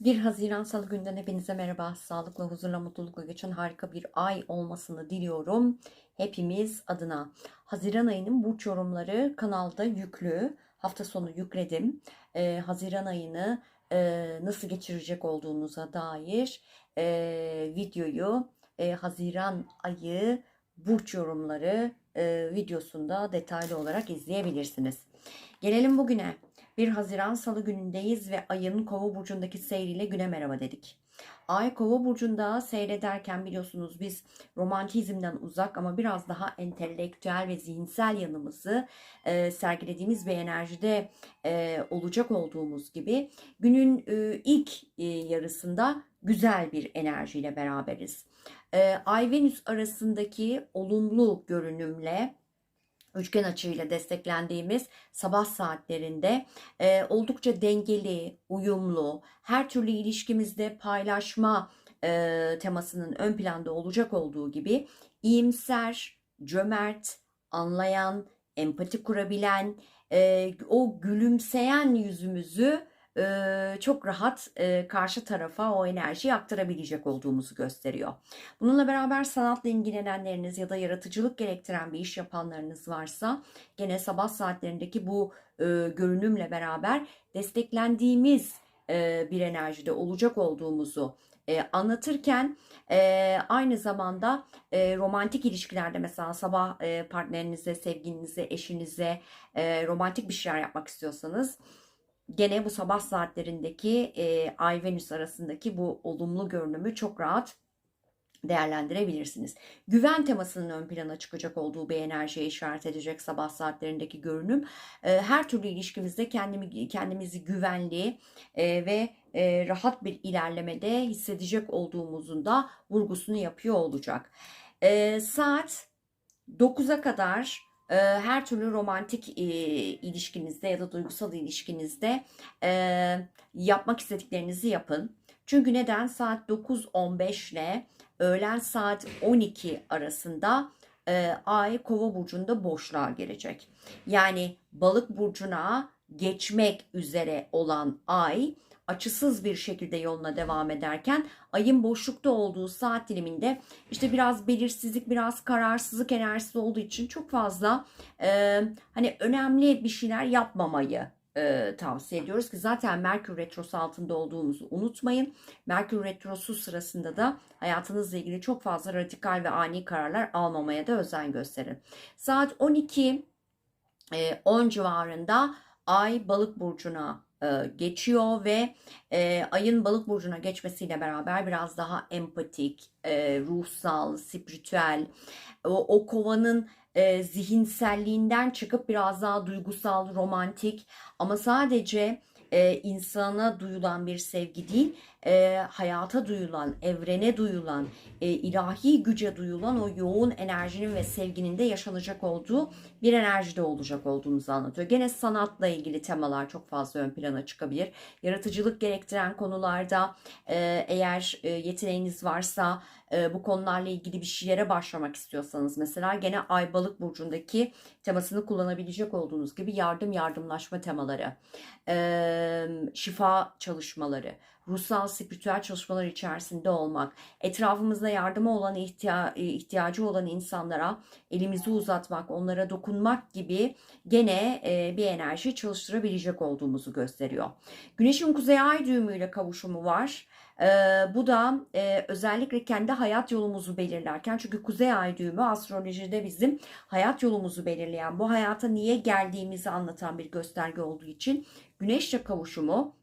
1 Haziran Salı günden hepinize merhaba. Sağlıkla, huzurla, mutlulukla geçen harika bir ay olmasını diliyorum. Hepimiz adına. Haziran ayının burç yorumları kanalda yüklü. Hafta sonu yükledim. Ee, Haziran ayını e, nasıl geçirecek olduğunuza dair e, videoyu e, Haziran ayı burç yorumları e, videosunda detaylı olarak izleyebilirsiniz. Gelelim bugüne. 1 Haziran Salı günündeyiz ve ayın Kova burcundaki seyriyle güne merhaba dedik. Ay Kova burcunda seyrederken biliyorsunuz biz romantizmden uzak ama biraz daha entelektüel ve zihinsel yanımızı e, sergilediğimiz bir enerjide e, olacak olduğumuz gibi günün e, ilk e, yarısında güzel bir enerjiyle beraberiz. E, Ay Venüs arasındaki olumlu görünümle üçgen açıyla desteklendiğimiz sabah saatlerinde e, oldukça dengeli, uyumlu, her türlü ilişkimizde paylaşma e, temasının ön planda olacak olduğu gibi iyimser, cömert, anlayan, empati kurabilen, e, o gülümseyen yüzümüzü e, çok rahat e, karşı tarafa o enerjiyi aktarabilecek olduğumuzu gösteriyor. Bununla beraber sanatla ilgilenenleriniz ya da yaratıcılık gerektiren bir iş yapanlarınız varsa gene sabah saatlerindeki bu e, görünümle beraber desteklendiğimiz e, bir enerjide olacak olduğumuzu e, anlatırken e, aynı zamanda e, romantik ilişkilerde mesela sabah e, partnerinize, sevgilinize, eşinize e, romantik bir şeyler yapmak istiyorsanız gene bu sabah saatlerindeki e, Ay Venüs arasındaki bu olumlu görünümü çok rahat değerlendirebilirsiniz. Güven temasının ön plana çıkacak olduğu bir enerjiye işaret edecek sabah saatlerindeki görünüm. E, her türlü ilişkimizde kendimi, kendimizi güvenli e, ve e, rahat bir ilerlemede hissedecek olduğumuzun da vurgusunu yapıyor olacak. E, saat 9'a kadar her türlü romantik e, ilişkinizde ya da duygusal ilişkinizde e, yapmak istediklerinizi yapın. Çünkü neden? Saat 9.15 ile öğlen saat 12 arasında e, Ay Kova burcunda boşluğa girecek. Yani Balık burcuna geçmek üzere olan Ay açısız bir şekilde yoluna devam ederken ayın boşlukta olduğu saat diliminde işte biraz belirsizlik, biraz kararsızlık enerjisi olduğu için çok fazla e, hani önemli bir şeyler yapmamayı e, tavsiye ediyoruz ki zaten Merkür Retrosu altında olduğumuzu unutmayın. Merkür Retrosu sırasında da hayatınızla ilgili çok fazla radikal ve ani kararlar almamaya da özen gösterin. Saat 12 e, 10 civarında Ay Balık burcuna geçiyor ve e, ayın balık burcuna geçmesiyle beraber biraz daha empatik, e, ruhsal, spiritüel, o, o kovanın e, zihinselliğinden çıkıp biraz daha duygusal, romantik ama sadece e, insana duyulan bir sevgi değil, e, hayata duyulan, evrene duyulan, e, ilahi güce duyulan o yoğun enerjinin ve sevginin de yaşanacak olduğu bir enerjide olacak olduğunuzu anlatıyor. Gene sanatla ilgili temalar çok fazla ön plana çıkabilir. Yaratıcılık gerektiren konularda e, eğer e, yeteneğiniz varsa e, bu konularla ilgili bir şeylere başlamak istiyorsanız mesela gene Ay Balık burcundaki temasını kullanabilecek olduğunuz gibi yardım yardımlaşma temaları, e, şifa çalışmaları, ruhsal spiritüel çalışmalar içerisinde olmak, etrafımızda yardıma olan ihtiya ihtiyacı olan insanlara elimizi uzatmak, onlara dokunmak gibi gene e, bir enerji çalıştırabilecek olduğumuzu gösteriyor. Güneşin kuzey ay düğümüyle kavuşumu var. E, bu da e, özellikle kendi hayat yolumuzu belirlerken çünkü kuzey ay düğümü astrolojide bizim hayat yolumuzu belirleyen bu hayata niye geldiğimizi anlatan bir gösterge olduğu için güneşle kavuşumu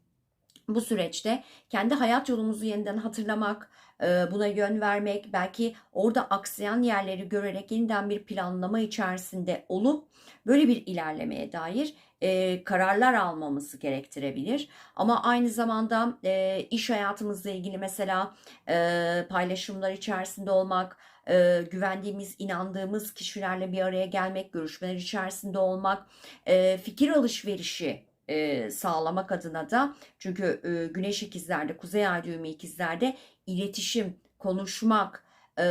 bu süreçte kendi hayat yolumuzu yeniden hatırlamak, e, buna yön vermek, belki orada aksayan yerleri görerek yeniden bir planlama içerisinde olup böyle bir ilerlemeye dair e, kararlar almamızı gerektirebilir. Ama aynı zamanda e, iş hayatımızla ilgili mesela paylaşımlar içerisinde olmak, güvendiğimiz, inandığımız kişilerle bir araya gelmek, görüşmeler içerisinde olmak, fikir alışverişi e, sağlamak adına da çünkü e, güneş ikizlerde, kuzey ay düğümü ikizlerde iletişim, konuşmak, e,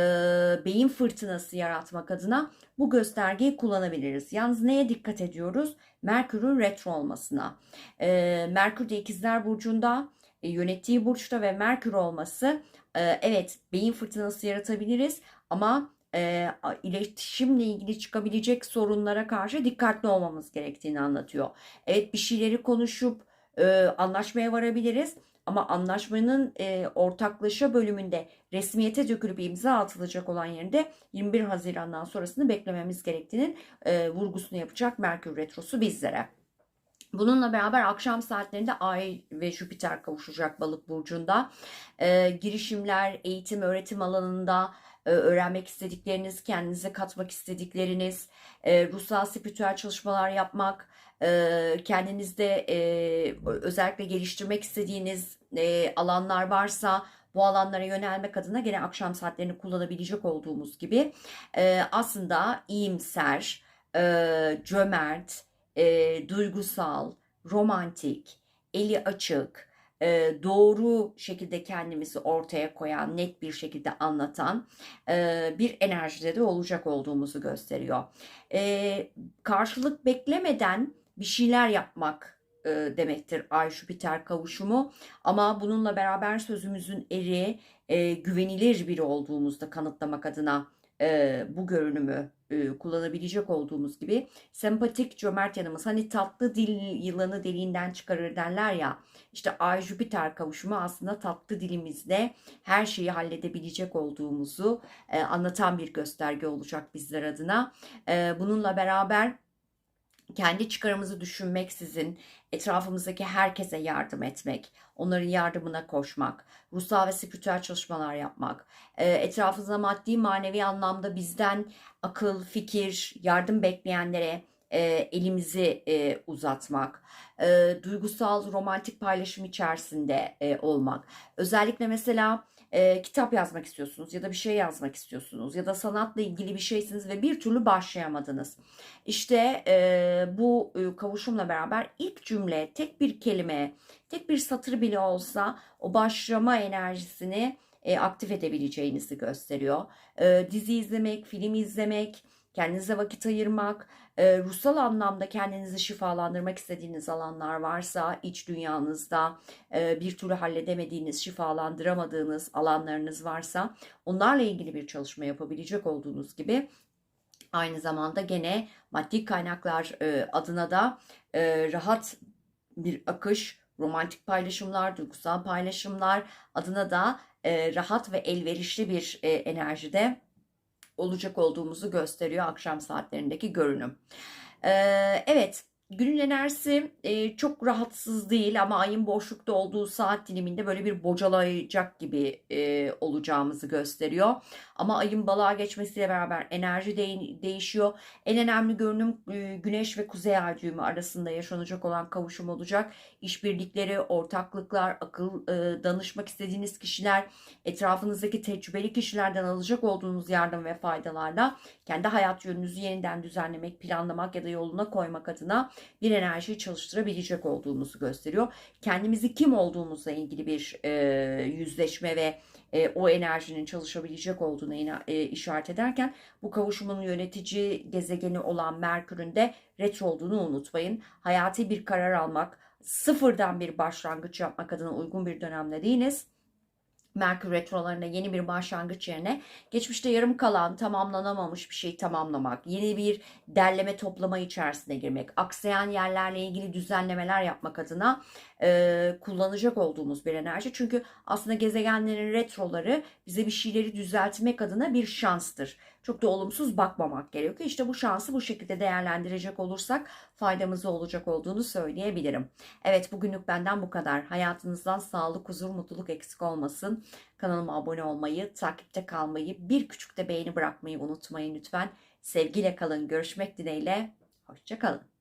beyin fırtınası yaratmak adına bu göstergeyi kullanabiliriz. Yalnız neye dikkat ediyoruz? Merkür'ün retro olmasına. E, Merkür de ikizler burcunda e, yönettiği burçta ve Merkür olması e, evet beyin fırtınası yaratabiliriz ama e, iletişimle ilgili çıkabilecek sorunlara karşı dikkatli olmamız gerektiğini anlatıyor. Evet bir şeyleri konuşup e, anlaşmaya varabiliriz ama anlaşmanın e, ortaklaşa bölümünde resmiyete dökülüp imza atılacak olan yerinde 21 Haziran'dan sonrasını beklememiz gerektiğinin e, vurgusunu yapacak Merkür Retrosu bizlere. Bununla beraber akşam saatlerinde Ay ve Jüpiter kavuşacak Balık burcunda. Ee, girişimler, eğitim, öğretim alanında e, öğrenmek istedikleriniz, kendinize katmak istedikleriniz, e, ruhsal spiritüel çalışmalar yapmak, e, kendinizde e, özellikle geliştirmek istediğiniz alanlar varsa bu alanlara yönelmek adına gene akşam saatlerini kullanabilecek olduğumuz gibi aslında iyimser, cömert, duygusal, romantik, eli açık, e, doğru şekilde kendimizi ortaya koyan, net bir şekilde anlatan e, bir enerjide de olacak olduğumuzu gösteriyor. E, karşılık beklemeden bir şeyler yapmak e, demektir Ay Jüpiter kavuşumu. Ama bununla beraber sözümüzün eri, e, güvenilir biri olduğumuzda kanıtlamak adına e, bu görünümü e, kullanabilecek olduğumuz gibi sempatik cömert yanımız hani tatlı dil yılanı deliğinden çıkarır derler ya işte Ay Jüpiter kavuşumu aslında tatlı dilimizle her şeyi halledebilecek olduğumuzu e, anlatan bir gösterge olacak bizler adına. E, bununla beraber kendi çıkarımızı düşünmeksizin etrafımızdaki herkese yardım etmek, onların yardımına koşmak, ruhsal ve spiritüel çalışmalar yapmak, e, etrafımızda maddi manevi anlamda bizden akıl, fikir, yardım bekleyenlere e, elimizi e, uzatmak, duygusal, romantik paylaşım içerisinde olmak. Özellikle mesela e, kitap yazmak istiyorsunuz ya da bir şey yazmak istiyorsunuz ya da sanatla ilgili bir şeysiniz ve bir türlü başlayamadınız. İşte e, bu e, kavuşumla beraber ilk cümle, tek bir kelime, tek bir satır bile olsa o başlama enerjisini e, aktif edebileceğinizi gösteriyor. E, dizi izlemek, film izlemek, kendinize vakit ayırmak, e, ruhsal anlamda kendinizi şifalandırmak istediğiniz alanlar varsa iç dünyanızda e, bir türlü halledemediğiniz, şifalandıramadığınız alanlarınız varsa onlarla ilgili bir çalışma yapabilecek olduğunuz gibi aynı zamanda gene maddi kaynaklar e, adına da e, rahat bir akış, romantik paylaşımlar, duygusal paylaşımlar adına da e, rahat ve elverişli bir e, enerjide olacak olduğumuzu gösteriyor akşam saatlerindeki görünüm. Ee, evet günün enerjisi e, çok rahatsız değil ama ayın boşlukta olduğu saat diliminde böyle bir bocalayacak gibi e, olacağımızı gösteriyor. Ama ayın balığa geçmesiyle beraber enerji de- değişiyor. En önemli görünüm e, güneş ve kuzey ay düğümü arasında yaşanacak olan kavuşum olacak. İşbirlikleri, ortaklıklar, akıl e, danışmak istediğiniz kişiler, etrafınızdaki tecrübeli kişilerden alacak olduğunuz yardım ve faydalarla kendi hayat yönünüzü yeniden düzenlemek, planlamak ya da yoluna koymak adına bir enerjiyi çalıştırabilecek olduğumuzu gösteriyor. Kendimizi kim olduğumuzla ilgili bir e, yüzleşme ve e, o enerjinin çalışabilecek olduğuna e, işaret ederken bu kavuşumun yönetici gezegeni olan Merkür'ün de retro olduğunu unutmayın. Hayati bir karar almak, sıfırdan bir başlangıç yapmak adına uygun bir dönemde değiliz. Merkür retrolarına yeni bir başlangıç yerine geçmişte yarım kalan, tamamlanamamış bir şeyi tamamlamak, yeni bir derleme toplama içerisine girmek, aksayan yerlerle ilgili düzenlemeler yapmak adına e, kullanacak olduğumuz bir enerji. Çünkü aslında gezegenlerin retroları bize bir şeyleri düzeltmek adına bir şanstır. Çok da olumsuz bakmamak gerekiyor. İşte bu şansı bu şekilde değerlendirecek olursak faydamıza olacak olduğunu söyleyebilirim. Evet bugünlük benden bu kadar. Hayatınızdan sağlık, huzur, mutluluk eksik olmasın. Kanalıma abone olmayı, takipte kalmayı, bir küçük de beğeni bırakmayı unutmayın lütfen. Sevgiyle kalın. Görüşmek dileğiyle. Hoşçakalın.